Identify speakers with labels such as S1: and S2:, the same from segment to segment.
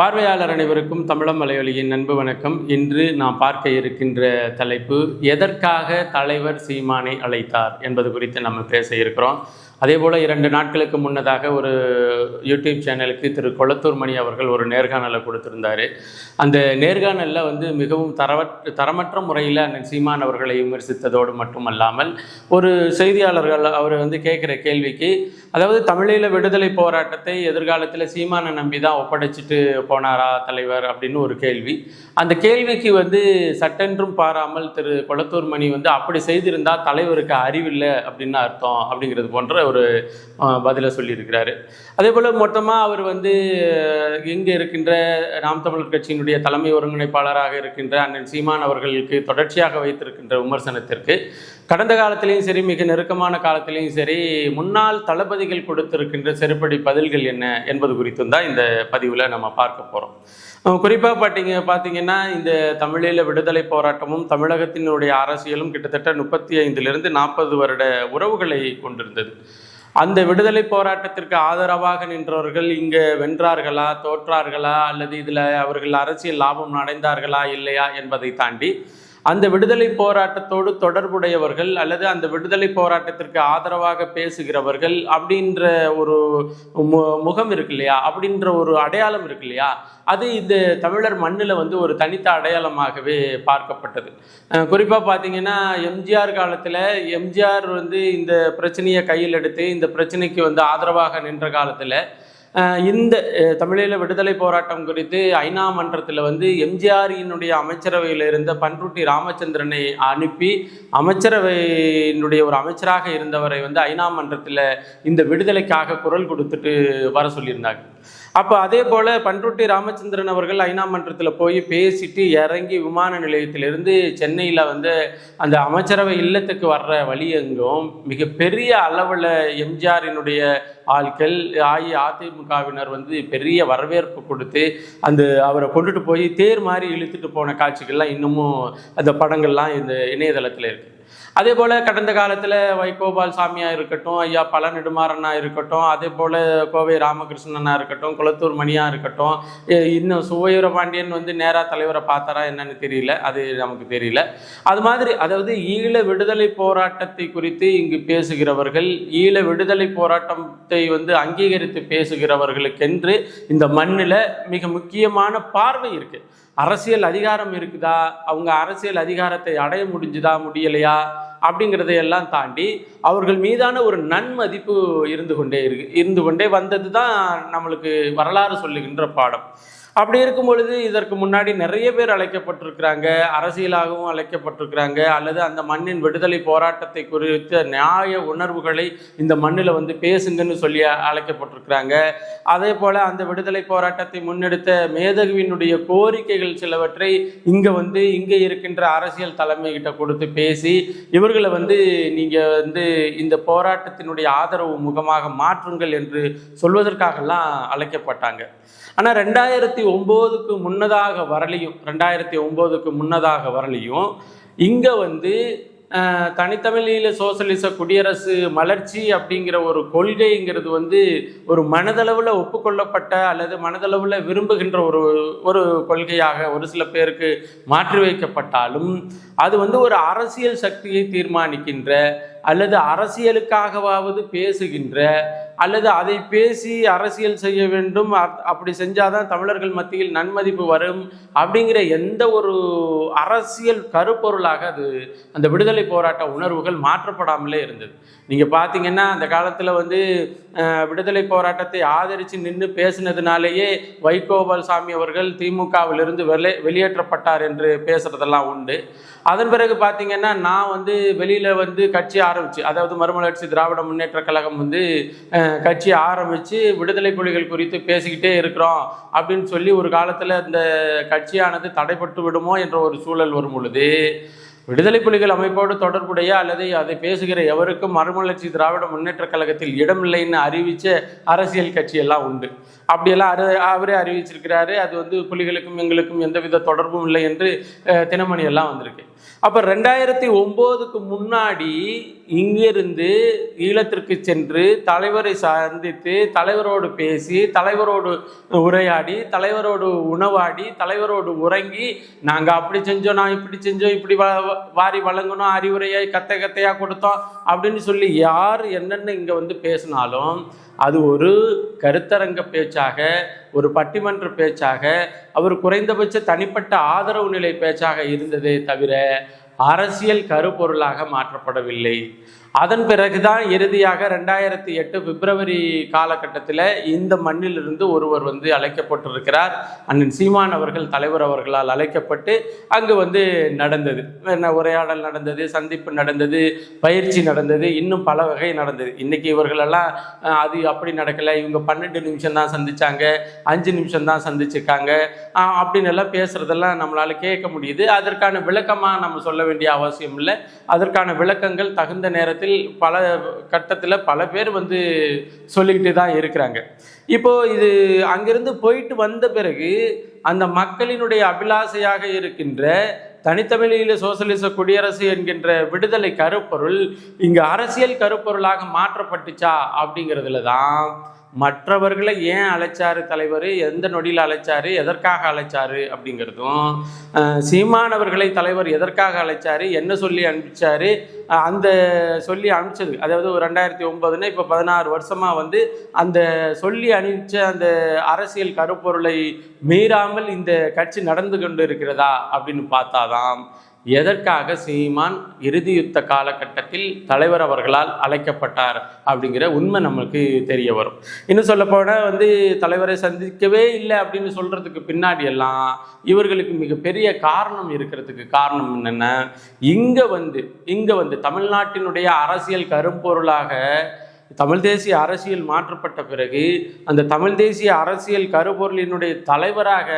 S1: பார்வையாளர் அனைவருக்கும் தமிழம் மலையொலியின் நண்பு வணக்கம். இன்று நாம் பார்க்க இருக்கின்ற தலைப்பு எதற்காக தலைவர் சீமானை அழைத்தார் என்பது குறித்து நம்ம பேச இருக்கிறோம். அதே போல் இரண்டு நாட்களுக்கு முன்னதாக ஒரு யூடியூப் சேனலுக்கு திரு கொளத்தூர் மணி அவர்கள் ஒரு நேர்காணலை கொடுத்திருந்தார். அந்த நேர்காணலில் வந்து மிகவும் தரவற்ற தரமற்ற முறையில் அண்ணன் சீமான் அவர்களை விமர்சித்ததோடு மட்டுமல்லாமல் ஒரு செய்தியாளர்கள் அவர் வந்து கேட்குற கேள்விக்கு அதாவது தமிழீழ விடுதலை போராட்டத்தை எதிர்காலத்தில் சீமானை நம்பி தான் ஒப்படைச்சிட்டு போனாரா தலைவர் அப்படின்னு ஒரு கேள்வி. அந்த கேள்விக்கு வந்து சட்டென்றும் பாராமல் திரு கொளத்தூர் மணி வந்து அப்படி செய்திருந்தால் தலைவருக்கு அறிவில்லை அப்படின்னு அர்த்தம் அப்படிங்கிறது போன்ற ஒரு பதிலை சொல்லியிருக்கிறாரு. அதே போல் மொத்தமாக அவர் வந்து இங்கே இருக்கின்ற நாம் தமிழர் கட்சியினுடைய தலைமை ஒருங்கிணைப்பாளராக இருக்கின்ற அண்ணன் சீமான் அவர்களுக்கு தொடர்ச்சியாக வைத்திருக்கின்ற விமர்சனத்திற்கு கடந்த காலத்திலையும் சரி மிக நெருக்கமான காலத்திலையும் சரி முன்னாள் தளபதிகள் கொடுத்திருக்கின்ற செருப்படி பதில்கள் என்ன என்பது குறித்தும் தான் இந்த பதிவில் நம்ம பார்க்க போகிறோம் குறிப்பாக பார்த்தீங்க பார்த்தீங்கன்னா இந்த தமிழீழ விடுதலை போராட்டமும் தமிழகத்தினுடைய அரசியலும் கிட்டத்தட்ட முப்பத்தி ஐந்திலிருந்து நாற்பது வருட உறவுகளை கொண்டிருந்தது. அந்த விடுதலை போராட்டத்திற்கு ஆதரவாக நின்றவர்கள் இங்கே வென்றார்களா தோற்றார்களா அல்லது இதில் அவர்கள் அரசியல் லாபம் அடைந்தார்களா இல்லையா என்பதை தாண்டி அந்த விடுதலை போராட்டத்தோடு தொடர்புடையவர்கள் அல்லது அந்த விடுதலை போராட்டத்திற்கு ஆதரவாக பேசுகிறவர்கள் அப்படின்ற ஒரு மு முகம் இருக்கு இல்லையா? அப்படின்ற ஒரு அடையாளம் இருக்கு இல்லையா? அது இந்த தமிழர் மண்ணில் வந்து ஒரு தனித்த அடையாளமாகவே பார்க்கப்பட்டது. குறிப்பாக பார்த்தீங்கன்னா எம்ஜிஆர் காலத்தில் எம்ஜிஆர் வந்து இந்த பிரச்சனையை கையில் எடுத்து இந்த பிரச்சனைக்கு வந்து ஆதரவாக நின்ற காலத்தில் இந்த தமிழீழ விடுதலை போராட்டம் குறித்து ஐநா மன்றத்தில் வந்து எம்ஜிஆரியினுடைய அமைச்சரவையில் இருந்த பன்ருட்டி ராமச்சந்திரனை அனுப்பி அமைச்சரவையினுடைய ஒரு அமைச்சராக இருந்தவரை வந்து ஐநா மன்றத்தில் இந்த விடுதலைக்காக குரல் கொடுத்துட்டு வர சொல்லியிருந்தாங்க. அப்போ அதே போல் பண்ருட்டி ராமச்சந்திரன் அவர்கள் ஐநா மன்றத்தில் போய் பேசிட்டு இறங்கி விமான நிலையத்திலிருந்து சென்னையில் வந்து அந்த அமைச்சரவை இல்லத்துக்கு வர்ற வழி எங்கும் மிகப்பெரிய அளவில் எம்ஜிஆரினுடைய ஆட்கள் அஇஅதிமுகவினர் வந்து பெரிய வரவேற்பு கொடுத்து அந்த அவரை கொண்டுட்டு போய் தேர் மாதிரி இழுத்துட்டு போன காட்சிகள்லாம் இன்னமும் அந்த படங்கள்லாம் இந்த இணையதளத்தில் இருக்குது அதே போல் கடந்த காலத்தில் வைகோபால் சாமியாக இருக்கட்டும் ஐயா பல நெடுமாறனா இருக்கட்டும் அதே போல் கோவை ராமகிருஷ்ணனா இருக்கட்டும் குளத்தூர் மணியாக இருக்கட்டும் இன்னும் சுவையூர பாண்டியன் வந்து நேராக தலைவரை பார்த்தாரா என்னன்னு தெரியல அது நமக்கு தெரியல. அது மாதிரி அதாவது ஈழ விடுதலை போராட்டத்தை குறித்து இங்கு பேசுகிறவர்கள் ஈழ விடுதலை போராட்டத்தை வந்து அங்கீகரித்து பேசுகிறவர்களுக்கென்று இந்த மண்ணில் மிக முக்கியமான பார்வை இருக்குது அரசியல் அதிகாரம் இருக்குதா? அவங்க அரசியல் அதிகாரத்தை அடைய முடிஞ்சுதா முடியலையா? அப்படிங்கிறதை எல்லாம் தாண்டி அவர்கள் மீதான ஒரு நன்மதிப்பு இருந்து கொண்டே இருக்கு இருந்து கொண்டே வந்தது தான் நம்மளுக்கு வரலாறு சொல்லுகின்ற பாடம். அப்படி இருக்கும் பொழுது இதற்கு முன்னாடி நிறைய பேர் அழைக்கப்பட்டிருக்கிறாங்க அரசியலாகவும் அழைக்கப்பட்டிருக்கிறாங்க அல்லது அந்த மண்ணின் விடுதலை போராட்டத்தை குறித்த நியாய உணர்வுகளை இந்த மண்ணில் வந்து பேசுங்கன்னு சொல்லி அழைக்கப்பட்டிருக்கிறாங்க. அதே போல் அந்த விடுதலை போராட்டத்தை முன்னெடுத்த மேதகுவினுடைய கோரிக்கைகள் சிலவற்றை இங்கே வந்து இங்கே இருக்கின்ற அரசியல் தலைமை கிட்ட கொடுத்து பேசி இவர்களை வந்து நீங்கள் வந்து இந்த போராட்டத்தினுடைய ஆதரவு முகமாக மாற்றுங்கள் என்று சொல்வதற்காகலாம் அழைக்கப்பட்டாங்க. ஆனால் ரெண்டாயிரத்தி ஒம்போதுக்கு முன்னதாக வரலையும் ரெண்டாயிரத்தி ஒம்போதுக்கு முன்னதாக வரலையும் இங்கே வந்து தனித்தமிழீழ சோசலிச குடியரசு மலர்ச்சி அப்படிங்கிற ஒரு கொள்கைங்கிறது வந்து ஒரு மனதளவில் ஒப்புக்கொள்ளப்பட்ட அல்லது மனதளவில் விரும்புகின்ற ஒரு ஒரு கொள்கையாக ஒரு சில பேருக்கு மாற்றி வைக்கப்பட்டாலும் அது வந்து ஒரு அரசியல் சக்தியை தீர்மானிக்கின்ற அல்லது அரசியலுக்காகவாவது பேசுகின்ற அல்லது அதை பேசி அரசியல் செய்ய வேண்டும். அப்- அப்படி செஞ்சாதான் தமிழர்கள் மத்தியில் நன்மதிப்பு வரும் அப்படிங்கிற எந்த ஒரு அரசியல் கருப்பொருளாக அது அந்த விடுதலை போராட்ட உணர்வுகள் மாற்றப்படாமலே இருந்தது. நீங்கள் பார்த்தீங்கன்னா அந்த காலத்தில் வந்து விடுதலை போராட்டத்தை ஆதரித்து நின்று பேசினதுனாலேயே வைகோபால் சாமி அவர்கள் திமுகவிலிருந்து வெளியே வெளியேற்றப்பட்டார் என்று பேசுகிறதெல்லாம் உண்டு. அதன் பிறகு பார்த்தீங்கன்னா நான் வந்து வெளியில் வந்து கட்சி ஆரம்பிச்சு அதாவது மறுமலர்ச்சி திராவிட முன்னேற்ற கழகம் வந்து கட்சி ஆரம்பித்து விடுதலை புலிகள் குறித்து பேசிக்கிட்டே இருக்கிறோம் அப்படின்னு சொல்லி ஒரு காலத்தில் இந்த கட்சியானது தடைப்பட்டு விடுமோ என்ற ஒரு சூழல் வரும் பொழுது விடுதலை புலிகள் அமைப்போடு தொடர்புடைய அல்லது அதை பேசுகிற எவருக்கும் மறுமலர்ச்சி திராவிட முன்னேற்ற கழகத்தில் இடமில்லைன்னு அறிவித்த அரசியல் கட்சியெல்லாம் உண்டு. அப்படியெல்லாம் அரு அவரே அறிவிச்சிருக்கிறாரு. அது வந்து புலிகளுக்கும் எங்களுக்கும் எந்தவித தொடர்பும் இல்லை என்று தினமணி எல்லாம் வந்திருக்கு. அப்போ ரெண்டாயிரத்தி ஒம்போதுக்கு முன்னாடி இங்கிருந்து ஈழத்திற்கு சென்று தலைவரை சந்தித்து தலைவரோடு பேசி தலைவரோடு உரையாடி தலைவரோடு உணவாடி தலைவரோடு உறங்கி நாங்கள் அப்படி செஞ்சோம் நான் இப்படி செஞ்சோம் இப்படி வ வாரி வழங்கணும் அறிவுரையை கத்தை கத்தையாக கொடுத்தோம் அப்படின்னு சொல்லி யார் என்னென்ன இங்கே வந்து பேசினாலும் அது ஒரு கருத்தரங்க பேச்சாக ஒரு பட்டிமன்ற பேச்சாக அவர் குறைந்தபட்ச தனிப்பட்ட ஆதரவு நிலை பேச்சாக இருந்ததே தவிர அரசியல் கருப்பொருளாக மாற்றப்படவில்லை. அதன் பிறகுதான் இறுதியாக ரெண்டாயிரத்தி எட்டு பிப்ரவரி காலகட்டத்தில் இந்த மண்ணிலிருந்து ஒருவர் வந்து அழைக்கப்பட்டிருக்கிறார். அண்ணன் சீமான் அவர்கள் தலைவர் அவர்களால் அழைக்கப்பட்டு அங்கு வந்து நடந்தது. என்ன உரையாடல் நடந்தது சந்திப்பு நடந்தது பயிற்சி நடந்தது இன்னும் பல வகை நடந்தது. இன்னைக்கு இவர்களெல்லாம் அது அப்படி நடக்கலை. இவங்க பன்னெண்டு நிமிஷம் தான் சந்திச்சாங்க அஞ்சு நிமிஷம் தான் சந்திச்சுக்காங்க அப்படின்னு எல்லாம் பேசுறதெல்லாம் நம்மளால கேட்க முடியுது. அதற்கான விளக்கமாக நம்ம சொல்ல வேண்டிய அவசியம் இல்லை. அதற்கான விளக்கங்கள் தகுந்த நேரத்தில் பல கட்டத்தில் பல பேர் வந்து சொல்லிக்கிட்டு தான் இருக்கிறாங்க. இப்போ இது அங்கிருந்து போயிட்டு வந்த பிறகு அந்த மக்களினுடைய அபிலாசையாக இருக்கின்ற தனித்தமிழீழ சோசலிச குடியரசு என்கின்ற விடுதலை கருப்பொருள் இங்கே அரசியல் கருப்பொருளாக மாற்றப்பட்டுச்சா அப்படிங்கிறதுல தான் மற்றவர்களை ஏன் அழைச்சாரு தலைவர்? எந்த நொடியில் அழைச்சாரு? எதற்காக அழைச்சாரு? அப்படிங்கிறதும் சீமானவர்களை தலைவர் எதற்காக அழைச்சாரு? என்ன சொல்லி அனுப்பிச்சாரு? அந்த சொல்லி அனுப்பிச்சது அதாவது ஒரு ரெண்டாயிரத்தி ஒன்பதுன்னா இப்போ பதினாறு வருஷமாக வந்து அந்த சொல்லி அனுப்பிச்ச அந்த அரசியல் கருப்பொருளை மீறாமல் இந்த கட்சி நடந்து கொண்டு இருக்கிறதா அப்படின்னு பார்த்தாதான் எதற்காக சீமான் இறுதி யுத்த காலகட்டத்தில் தலைவர் அவர்களால் அழைக்கப்பட்டார் அப்படிங்கிற உண்மை நமக்கு தெரிய வரும். இன்னும் சொல்லப்போனால் வந்து தலைவரை சந்திக்கவே இல்லை அப்படின்னு சொல்கிறதுக்கு பின்னாடி எல்லாம் இவர்களுக்கு மிகப்பெரிய காரணம் இருக்கிறதுக்கு காரணம் என்னென்ன? இங்கே வந்து இங்கே வந்து தமிழ்நாட்டினுடைய அரசியல் கரும்பொருளாக தமிழ் தேசிய அரசியல் மாற்றப்பட்ட பிறகு அந்த தமிழ் தேசிய அரசியல் கருபொருளினுடைய தலைவராக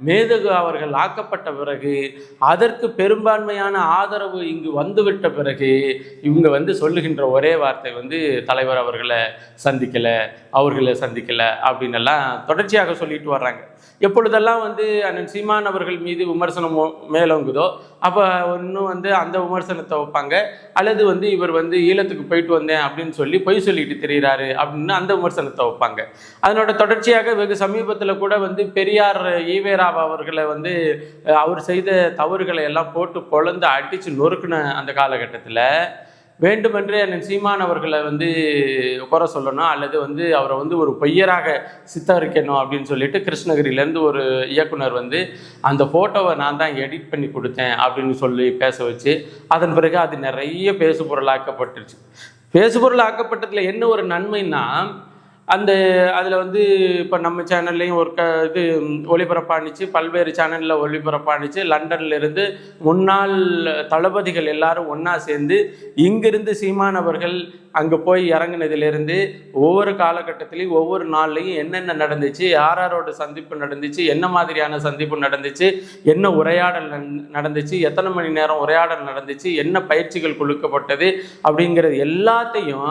S1: மேதகு அவர்கள் ஆக்கப்பட்ட பிறகு அதற்கு பெரும்பான்மையான ஆதரவு இங்கு வந்துவிட்ட பிறகு இவங்க வந்து சொல்லுகின்ற ஒரே வார்த்தை வந்து தலைவர் அவர்களை சந்திக்கலை அவர்களை சந்திக்கலை அப்படின்னு எல்லாம் தொடர்ச்சியாக சொல்லிட்டு வர்றாங்க. எப்பொழுதெல்லாம் வந்து அண்ணன் சீமான் அவர்கள் மீது விமர்சனம் மேலோங்குதோ அப்போ இன்னும் வந்து அந்த விமர்சனத்தை வைப்பாங்க. அல்லது வந்து இவர் வந்து ஈழத்துக்கு போயிட்டு வந்தேன் அப்படின்னு சொல்லி பொய் சொல்லிட்டு தெரிகிறாரு அப்படின்னு அந்த விமர்சனத்தை வைப்பாங்க. அதனோட தொடர்ச்சியாக வெகு சமீபத்தில் கூட வந்து பெரியார் ஈவேரா ஈவேராவ் அவர்களை வந்து அவர் செய்த தவறுகளை எல்லாம் போட்டு பொழந்து அடித்து நொறுக்குன அந்த காலகட்டத்தில் வேண்டுமென்றே அண்ணன் சீமான் அவர்களை வந்து குறை சொல்லணும் அல்லது வந்து அவரை வந்து ஒரு பொய்யராக சித்தரிக்கணும் அப்படின்னு சொல்லிட்டு கிருஷ்ணகிரியிலேருந்து ஒரு இயக்குனர் வந்து அந்த ஃபோட்டோவை நான் தான் எடிட் பண்ணி கொடுத்தேன் அப்படின்னு சொல்லி பேச வச்சு அதன் பிறகு அது நிறைய பேசுபொருளாக்கப்பட்டுருச்சு. பேசுபொருளாக்கப்பட்டதில் என்ன ஒரு நன்மைன்னா அந்த அதில் வந்து இப்போ நம்ம சேனல்லையும் ஒரு க இது ஒளிபரப்பானுச்சு. பல்வேறு சேனலில் ஒளிபரப்பானுச்சு. லண்டன்லேருந்து முன்னாள் தளபதிகள் எல்லாரும் ஒன்றா சேர்ந்து இங்கிருந்து சீமானவர்கள் அங்கே போய் இறங்கினதுலேருந்து ஒவ்வொரு காலகட்டத்திலையும் ஒவ்வொரு நாள்லையும் என்னென்ன நடந்துச்சு யார் யாரோட சந்திப்பு நடந்துச்சு என்ன மாதிரியான சந்திப்பு நடந்துச்சு என்ன உரையாடல் நடந்துச்சு எத்தனை மணி நேரம் உரையாடல் நடந்துச்சு என்ன பயிற்சிகள் கொடுக்கப்பட்டது அப்படிங்கிறது எல்லாத்தையும்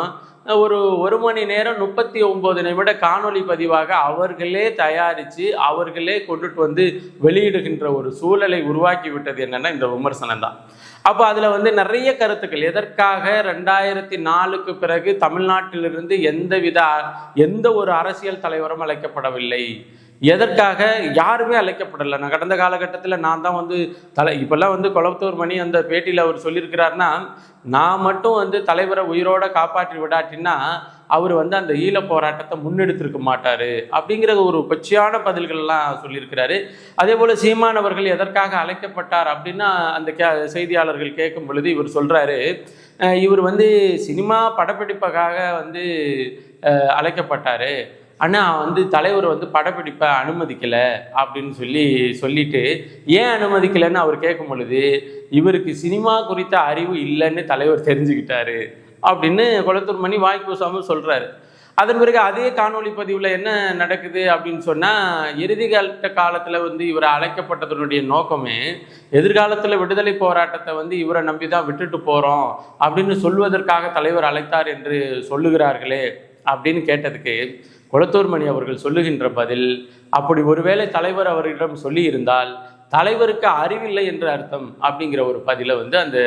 S1: ஒரு ஒரு மணி நேரம் முப்பத்தி ஒம்பது நிமிட காணொளி பதிவாக அவர்களே தயாரித்து அவர்களே கொண்டுட்டு வந்து வெளியிடுகின்ற ஒரு சூழலை உருவாக்கி விட்டது என்னென்னா இந்த விமர்சனம் தான். அப்போ அதில் வந்து நிறைய கருத்துக்கள். எதற்காக ரெண்டாயிரத்தி நாலுக்கு பிறகு தமிழ்நாட்டிலிருந்து எந்தவித எந்த ஒரு அரசியல் தலைவரும் அழைக்கப்படவில்லை? எதற்காக யாருமே அழைக்கப்படலை? நான் கடந்த காலகட்டத்தில் நான் தான் வந்து தலை இப்போல்லாம் வந்து கொளத்தூர் மணி அந்த பேட்டியில் அவர் சொல்லியிருக்கிறாருன்னா நான் மட்டும் வந்து தலைவரை உயிரோட காப்பாற்றி விடாட்டின்னா அவர் வந்து அந்த ஈழ போராட்டத்தை முன்னெடுத்திருக்க மாட்டார். அப்படிங்கிற ஒரு கொச்சையான பதில்கள்லாம் சொல்லியிருக்கிறாரு. அதே போல் சீமான் அவர்கள் எதற்காக அழைக்கப்பட்டார் அப்படின்னா அந்த கே செய்தியாளர்கள் கேட்கும் பொழுது இவர் சொல்கிறாரு இவர் வந்து சினிமா படப்பிடிப்புக்காக வந்து அழைக்கப்பட்டார். ஆனால் வந்து தலைவர் வந்து படப்பிடிப்பை அனுமதிக்கலை அப்படின்னு சொல்லி சொல்லிட்டு ஏன் அனுமதிக்கலைன்னு அவர் கேட்கும் பொழுது இவருக்கு சினிமா குறித்த அறிவு இல்லைன்னு தலைவர் தெரிஞ்சுக்கிட்டாரு அப்படின்னு குளத்தூர் மணி வாய் சொல்கிறாரு அதன் பிறகு அதே காணொலி பதிவில் என்ன நடக்குது அப்படின்னு சொன்னால் இறுதி காலத்தில் வந்து இவரை அழைக்கப்பட்டதனுடைய நோக்கமே எதிர்காலத்தில் விடுதலை போராட்டத்தை வந்து இவரை நம்பி தான் விட்டுட்டு போகிறோம் அப்படின்னு சொல்வதற்காக தலைவர் அழைத்தார் என்று சொல்லுகிறார்களே அப்படின்னு கேட்டதுக்கு குளத்தூர் மணி அவர்கள் சொல்லுகின்ற பதில் அப்படி ஒருவேளை தலைவர் அவர்களிடம் சொல்லி இருந்தால் தலைவருக்கு அறிவில்லை என்ற அர்த்தம் அப்படிங்கிற ஒரு பதிலை வந்து அந்த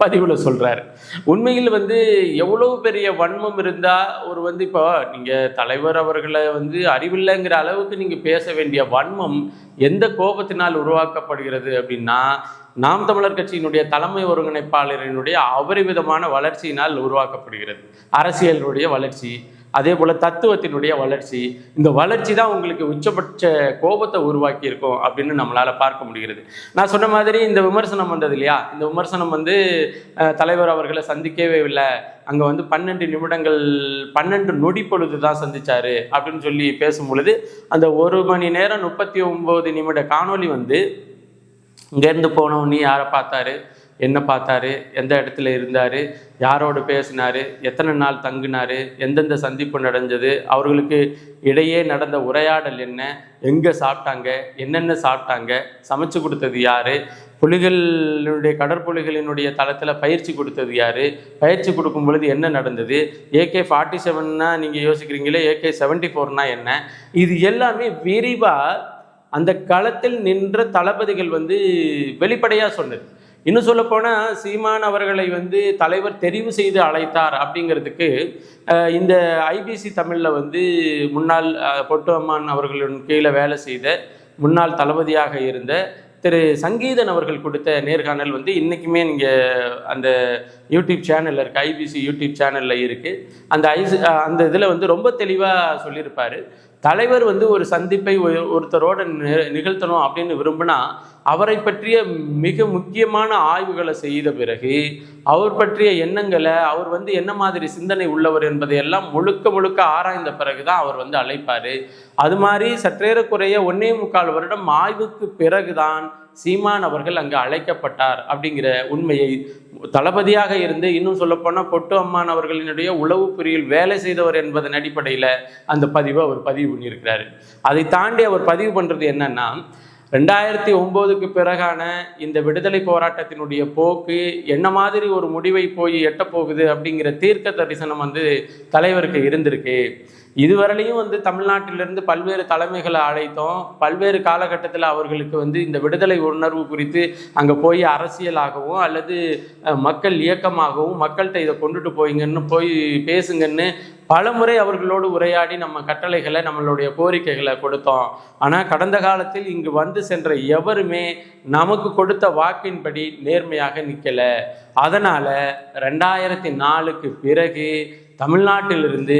S1: பதிவில் சொல்கிறாரு உண்மையில் வந்து எவ்வளவு பெரிய வன்மம் இருந்தால் ஒரு வந்து இப்போ நீங்கள் தலைவர் அவர்களை வந்து அறிவில்லைங்கிற அளவுக்கு நீங்கள் பேச வேண்டிய வன்மம் எந்த கோபத்தினால் உருவாக்கப்படுகிறது அப்படின்னா நாம் தமிழர் கட்சியினுடைய தலைமை ஒருங்கிணைப்பாளரினுடைய அபரிவிதமான வளர்ச்சியினால் உருவாக்கப்படுகிறது. அரசியலுடைய வளர்ச்சி அதே போல் தத்துவத்தினுடைய வளர்ச்சி இந்த வளர்ச்சி தான் உங்களுக்கு உச்சபட்ச கோபத்தை உருவாக்கி இருக்கும் அப்படின்னு நம்மளால் பார்க்க முடிகிறது. நான் சொன்ன மாதிரி இந்த விமர்சனம் வந்தது இல்லையா? இந்த விமர்சனம் வந்து தலைவர் அவர்களை சந்திக்கவே இல்லை. அங்கே வந்து பன்னெண்டு நிமிடங்கள் பன்னெண்டு நொடி பொழுது தான் சந்திச்சாரு அப்படின்னு சொல்லி பேசும் பொழுது அந்த ஒரு மணி நேரம் முப்பத்தி ஒம்பது நிமிட காணொளி வந்து இங்கேருந்து போனவனி யாரை பார்த்தாரு? என்ன பார்த்தாரு எந்த இடத்துல இருந்தார் யாரோடு பேசினார் எத்தனை நாள் தங்கினார் எந்தெந்த சந்திப்பு நடந்தது அவர்களுக்கு இடையே நடந்த உரையாடல் என்ன எங்கே சாப்பிட்டாங்க என்னென்ன சாப்பிட்டாங்க சமைச்சு கொடுத்தது யார் புலிகளினுடைய கடற்புலிகளினுடைய தளத்தில் பயிற்சி கொடுத்தது யார் பயிற்சி கொடுக்கும் பொழுது என்ன நடந்தது ஏகே ஃபார்ட்டி செவன்னா நீங்கள் யோசிக்கிறீங்களே ஏகே செவன்ட்டி ஃபோர்னா என்ன இது எல்லாமே விரிவாக அந்த களத்தில் நின்ற தளபதிகள் வந்து வெளிப்படையாக சொன்னது. இன்னும் சொல்லப்போனால் சீமான் அவர்களை வந்து தலைவர் தெரிவு செய்து அழைத்தார் அப்படிங்கிறதுக்கு இந்த ஐபிசி தமிழில் வந்து முன்னாள் பொட்டு அம்மான் அவர்களின் கீழே வேலை செய்த முன்னாள் தளபதியாக இருந்த திரு சங்கீதன் அவர்கள் கொடுத்த நேர்காணல் வந்து இன்றைக்குமே நீங்கள் அந்த யூடியூப் சேனலில் இருக்குது ஐபிசி யூடியூப் சேனலில் இருக்குது அந்த ஐஸ் அந்த இதில் வந்து ரொம்ப தெளிவாக சொல்லியிருப்பார். தலைவர் வந்து ஒரு சந்திப்பை ஒரு- ஒருத்தரோட நி- நிகழ்த்தணும் அப்படின்னு விரும்பினா அவரை பற்றிய மிக முக்கியமான ஆய்வுகளை செய்த பிறகு அவர் பற்றிய எண்ணங்களை அவர் வந்து என்ன மாதிரி சிந்தனை உள்ளவர் என்பதை எல்லாம் முழுக்க முழுக்க ஆராய்ந்த பிறகு தான் அவர் வந்து அழைப்பார். அது மாதிரி சற்றேறக்குறைய ஒன்னே முக்கால் வருடம் ஆய்வுக்கு பிறகுதான் சீமான் அவர்கள் அங்கு அழைக்கப்பட்டார் அப்படிங்கிற உண்மையை தளபதியாக இருந்து இன்னும் சொல்லப்போனால் பொட்டு அம்மான் அவர்களினுடைய உளவு பிரிவில் வேலை செய்தவர் என்பதன் அடிப்படையில் அந்த பதிவை அவர் பதிவு பண்ணியிருக்கிறாரு. அதை தாண்டி அவர் பதிவு பண்ணுறது என்னன்னா ரெண்டாயிரத்தி ஒம்போதுக்கு பிறகான இந்த விடுதலை போராட்டத்தினுடைய போக்கு என்ன மாதிரி ஒரு முடிவை போய் எட்டப்போகுது அப்படிங்கிற தீர்க்க தரிசனம் வந்து தலைவருக்கு இருந்திருக்கு. இதுவரையிலையும் வந்து தமிழ்நாட்டிலிருந்து பல்வேறு தலைமைகளை அழைத்தோம். பல்வேறு காலகட்டத்தில் அவர்களுக்கு வந்து இந்த விடுதலை உணர்வு குறித்து அங்கே போய் அரசியலாகவும் அல்லது மக்கள் இயக்கமாகவும் மக்கள்கிட்ட இதை கொண்டுட்டு போய்ங்கன்னு போய் பேசுங்கன்னு பலமுறை அவர்களோடு உரையாடி நம்ம கட்டளைகளை நம்மளுடைய கோரிக்கைகளை கொடுத்தோம். ஆனால் கடந்த காலத்தில் இங்கு வந்து சென்ற எவருமே நமக்கு கொடுத்த வாக்கின்படி நேர்மையாக நிற்கலை அதனால் ரெண்டாயிரத்தி நாலுக்கு பிறகு தமிழ்நாட்டிலிருந்து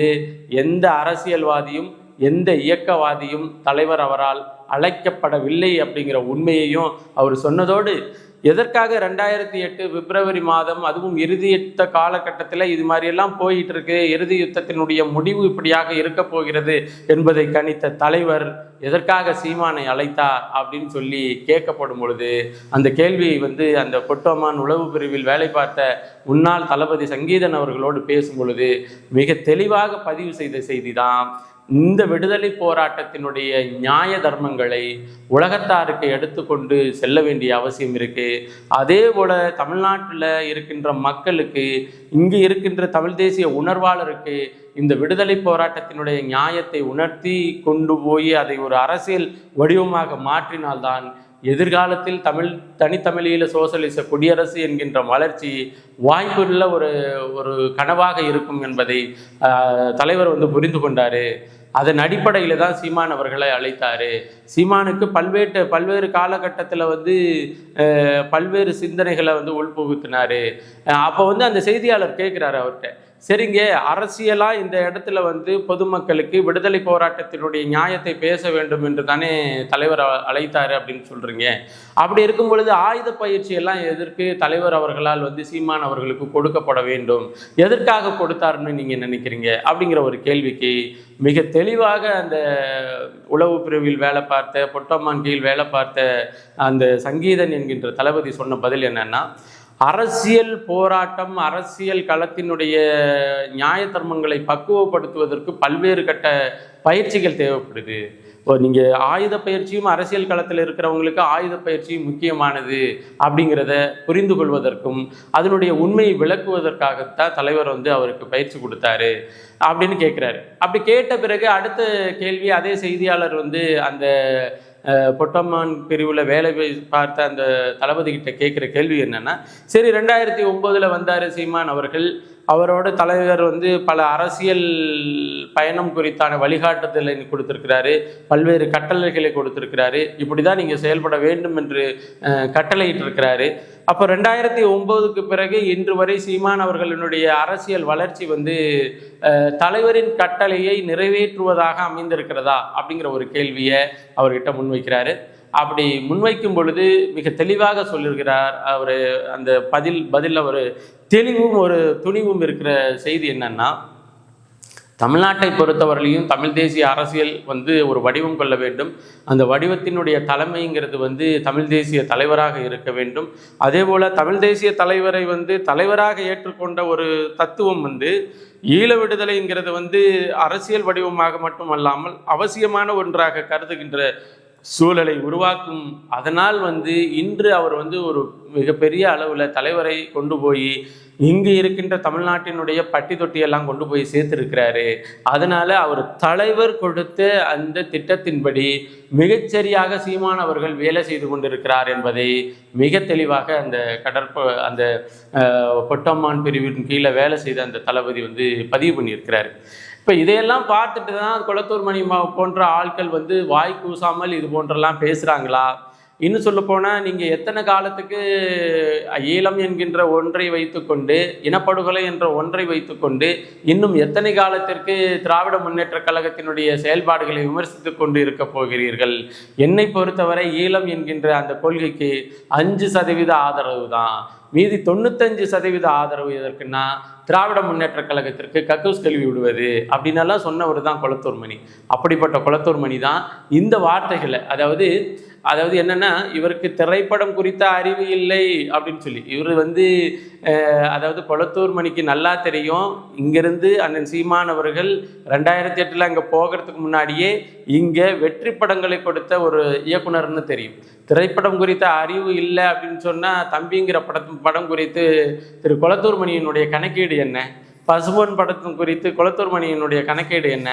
S1: எந்த அரசியல்வாதியும் எந்த இயக்கவாதியும் தலைவர் அவரால் அழைக்கப்படவில்லை அப்படிங்கிற உண்மையையும் அவர் சொன்னதோடு எதற்காக ரெண்டாயிரத்தி எட்டு பிப்ரவரி மாதம் அதுவும் இறுதி யுத்த காலகட்டத்தில் இது மாதிரியெல்லாம் போயிட்டு இருக்கு இறுதி யுத்தத்தினுடைய முடிவு இப்படியாக இருக்க போகிறது என்பதை கணித்த தலைவர் எதற்காக சீமானை அழைத்தார் அப்படின்னு சொல்லி கேட்கப்படும் பொழுது அந்த கேள்வியை வந்து அந்த கொட்டோமான் உளவு பிரிவில் வேலை பார்த்த முன்னாள் தளபதி சங்கீதன் அவர்களோடு பேசும் பொழுது மிக தெளிவாக பதிவு செய்த செய்தி தான் இந்த விடுதலை போராட்டத்தினுடைய நியாய தர்மங்களை உலகத்தாருக்கு எடுத்துக்கொண்டு செல்ல வேண்டிய அவசியம் இருக்கு. அதே போல தமிழ்நாட்டில் இருக்கின்ற மக்களுக்கு இங்கு இருக்கின்ற தமிழ் தேசிய உணர்வாளருக்கு இந்த விடுதலை போராட்டத்தினுடைய நியாயத்தை உணர்த்தி கொண்டு போய் அதை ஒரு அரசியல் வடிவமாக மாற்றினால்தான் எதிர்காலத்தில் தமிழ் தனித்தமிழீழ சோசலிச குடியரசு என்கின்ற வளர்ச்சி வாய்ப்புள்ள ஒரு ஒரு கனவாக இருக்கும் என்பதை தலைவர் வந்து புரிந்து கொண்டார். அதன் அடிப்படையில் தான் சீமான் அவர்களை அழைத்தார். சீமானுக்கு பல்வேறு பல்வேறு காலகட்டத்தில் வந்து பல்வேறு சிந்தனைகளை வந்து உள்புகுத்தினார். அப்போ வந்து அந்த செய்தியாளர் கேட்குறாரு அவர்கிட்ட. சரிங்க அரசியலாக இந்த இடத்துல வந்து பொதுமக்களுக்கு விடுதலை போராட்டத்தினுடைய நியாயத்தை பேச வேண்டும் என்று தானே தலைவர் அழைத்தார் அப்படின்னு சொல்கிறீங்க அப்படி இருக்கும் பொழுது ஆயுத பயிற்சி எல்லாம் எதற்கு தலைவர் அவர்களால் வந்து சீமான் அவர்களுக்கு கொடுக்கப்பட வேண்டும்? எதற்காக கொடுத்தாருன்னு நீங்கள் நினைக்கிறீங்க? அப்படிங்கிற ஒரு கேள்விக்கு மிக தெளிவாக அந்த உளவு பிரிவில் வேலை பார்த்த பொட்டம்மான் கீழ் வேலை பார்த்த அந்த சங்கீதன் என்கின்ற தளபதி சொன்ன பதில் என்னன்னா அரசியல் போராட்டம் அரசியல் களத்தினுடைய நியாய தர்மங்களை பக்குவப்படுத்துவதற்கு பல்வேறு கட்ட பயிற்சிகள் தேவைப்படுது. நீங்கள் ஆயுத பயிற்சியும் அரசியல் களத்தில் இருக்கிறவங்களுக்கு ஆயுத பயிற்சியும் முக்கியமானது அப்படிங்கிறத புரிந்து கொள்வதற்கும் அதனுடைய உண்மையை விளக்குவதற்காகத்தான் தலைவர் வந்து அவருக்கு பயிற்சி கொடுத்தாரு அப்படின்னு கேட்குறாரு அப்படி கேட்ட பிறகு அடுத்த கேள்வி அதே செய்தியாளர் வந்து அந்த பொட்டம்மான் பிரிவில் வேலை பார்த்த அந்த தளபதி கிட்ட கேட்குற கேள்வி என்னன்னா சரி ரெண்டாயிரத்தி ஒம்போதில் வந்தார் சீமான் அவர்கள் அவரோட தலைவர் வந்து பல அரசியல் பயணம் குறித்தான வழிகாட்டுதலை கொடுத்திருக்கிறாரு. பல்வேறு கட்டளைகளை கொடுத்திருக்கிறாரு. இப்படி தான் நீங்கள் செயல்பட வேண்டும் என்று கட்டளையிட்டிருக்கிறாரு. அப்போ ரெண்டாயிரத்தி ஒம்போதுக்கு பிறகு இன்று வரை சீமான் அவர்களினுடைய அரசியல் வளர்ச்சி வந்து தலைவரின் கட்டளையை நிறைவேற்றுவதாக அமைந்திருக்கிறதா அப்படிங்கிற ஒரு கேள்வியை அவர்கிட்ட முன்வைக்கிறாரு. அப்படி முன்வைக்கும் பொழுது மிக தெளிவாக சொல்லியிருக்கிறார். அவர் அந்த பதில் பதில் ஒரு தெளிவும் ஒரு துணிவும் இருக்கிற செய்தி என்னன்னா தமிழ்நாட்டை பொறுத்தவரையிலையும் தமிழ் தேசிய அரசியல் வந்து ஒரு வடிவம் கொள்ள வேண்டும். அந்த வடிவத்தினுடைய தலைமைங்கிறது வந்து தமிழ் தேசிய தலைவராக இருக்க வேண்டும். அதே போல் தமிழ் தேசிய தலைவரை வந்து தலைவராக ஏற்றுக்கொண்ட ஒரு தத்துவம் வந்து ஈழ விடுதலைங்கிறது வந்து அரசியல் வடிவமாக மட்டும் அல்லாமல் அவசியமான ஒன்றாக கருதுகின்ற சூழலை உருவாக்கும். அதனால் வந்து இன்று அவர் வந்து ஒரு மிகப்பெரிய அளவில் தலைவரை கொண்டு போய் இங்கு இருக்கின்ற தமிழ்நாட்டினுடைய பட்டி தொட்டியெல்லாம் கொண்டு போய் சேர்த்துருக்கிறாரு. அதனால அவர் தலைவர் கொடுத்த அந்த திட்டத்தின்படி மிகச்சரியாக சீமான் அவர்கள் வேலை செய்து கொண்டிருக்கிறார் என்பதை மிக தெளிவாக அந்த கடற்ப அந்த பொட்டம்மான் பிரிவின் கீழே வேலை செய்த அந்த தளபதி வந்து பதிவு பண்ணியிருக்கிறார். இப்போ இதையெல்லாம் பார்த்துட்டு தான் குளத்தூர் மணி மா- போன்ற ஆட்கள் வந்து வாய் கூசாமல் இது போன்றெல்லாம் பேசுகிறாங்களா இன்னும் சொல்ல போனால் நீங்கள் எத்தனை காலத்துக்கு ஈழம் என்கின்ற ஒன்றை வைத்துக்கொண்டு இனப்படுகொலை என்ற ஒன்றை வைத்துக்கொண்டு இன்னும் எத்தனை காலத்திற்கு திராவிட முன்னேற்றக் கழகத்தினுடைய செயல்பாடுகளை விமர்சித்து கொண்டு இருக்க போகிறீர்கள்? என்னை பொறுத்தவரை ஈழம் என்கின்ற அந்த கொள்கைக்கு அஞ்சு சதவீத ஆதரவு தான். மீதி தொண்ணூத்தஞ்சு சதவீத ஆதரவு எதற்குன்னா திராவிட முன்னேற்றக் கழகத்திற்கு கக்கூஸ் கல்வி விடுவது அப்படின்னெல்லாம் சொன்னவர் தான் குளத்தூர் மணி. அப்படிப்பட்ட குளத்தூர் மணி தான் இந்த வார்த்தைகளை அதாவது அதாவது என்னன்னா இவருக்கு திரைப்படம் குறித்த அறிவு இல்லை அப்படின்னு சொல்லி. இவர் வந்து அதாவது கொளத்தூர் மணிக்கு நல்லா தெரியும். இங்கிருந்து அண்ணன் சீமான் அவர்கள் ரெண்டாயிரத்தி எட்டில் அங்கே போகிறதுக்கு முன்னாடியே இங்கே வெற்றி படங்களை கொடுத்த ஒரு இயக்குனர்னு தெரியும். திரைப்படம் குறித்த அறிவு இல்லை அப்படின்னு சொன்னால் தம்பிங்கிற படம் படம் குறித்து திரு. கொளத்தூர் மணியினுடைய கணக்கீடு என்ன? பசுபொன் படத்தின் குறித்து குளத்தூர் மணியினுடைய கணக்கீடு என்ன?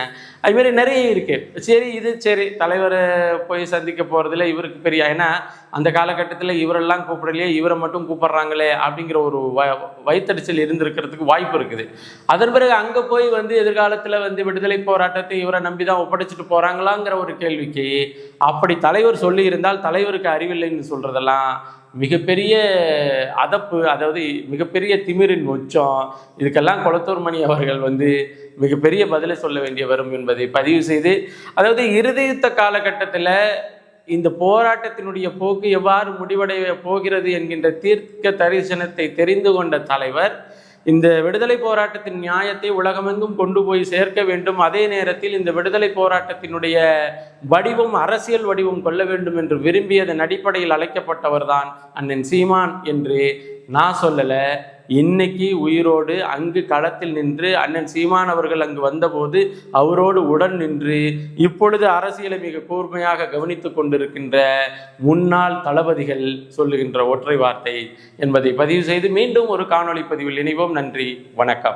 S1: அதுமாரி நிறைய இருக்குது சரி இது சரி. தலைவரை போய் சந்திக்க போகிறதுல இவருக்கு பெரிய ஏன்னா அந்த காலகட்டத்தில் இவரெல்லாம் கூப்பிடலையே இவரை மட்டும் கூப்பிடுறாங்களே அப்படிங்கிற ஒரு வ வயிற்றடிச்சல் இருந்திருக்கிறதுக்கு வாய்ப்பு இருக்குது. அதன் பிறகு அங்கே போய் வந்து எதிர்காலத்தில் வந்து விடுதலை போராட்டத்தை இவரை நம்பி தான் ஒப்படைச்சிட்டு போகிறாங்களாங்கிற ஒரு கேள்விக்கு அப்படி தலைவர் சொல்லியிருந்தால் தலைவருக்கு அறிவில்லைன்னு சொல்கிறதெல்லாம் மிகப்பெரிய அதப்பு அதாவது மிகப்பெரிய திமிரின் உச்சம் இதுக்கெல்லாம் கொளத்தூர் மணி அவர்கள் வந்து மிகப்பெரிய பதிலை சொல்ல வேண்டிய வரும் என்பதை பதிவு செய்து அதாவது இறுதியுத்த காலகட்டத்தில் இந்த போராட்டத்தினுடைய போக்கு எவ்வாறு முடிவடைய போகிறது என்கின்ற தீர்க்க தரிசனத்தை தெரிந்து கொண்ட தலைவர் இந்த விடுதலை போராட்டத்தின் நியாயத்தை உலகமெங்கும் கொண்டு போய் சேர்க்க வேண்டும். அதே நேரத்தில் இந்த விடுதலை போராட்டத்தினுடைய வடிவம் அரசியல் வடிவம் கொள்ள வேண்டும் என்று விரும்பியதன் அடிப்படையில் அழைக்கப்பட்டவர்தான் அண்ணன் சீமான் என்று நான் சொல்லலை. இன்னைக்கு உயிரோடு அங்கு களத்தில் நின்று அண்ணன் சீமான் அவர்கள் அங்கு வந்தபோது அவரோடு உடன் நின்று இப்பொழுது அரசியலை மிக கூர்மையாக கவனித்துக் கொண்டிருக்கின்ற முன்னாள் தளபதிகள் சொல்லுகின்ற ஒற்றை வார்த்தை என்பதை பதிவு செய்து மீண்டும் ஒரு காணொளி பதிவில் இணைவோம். நன்றி. வணக்கம்.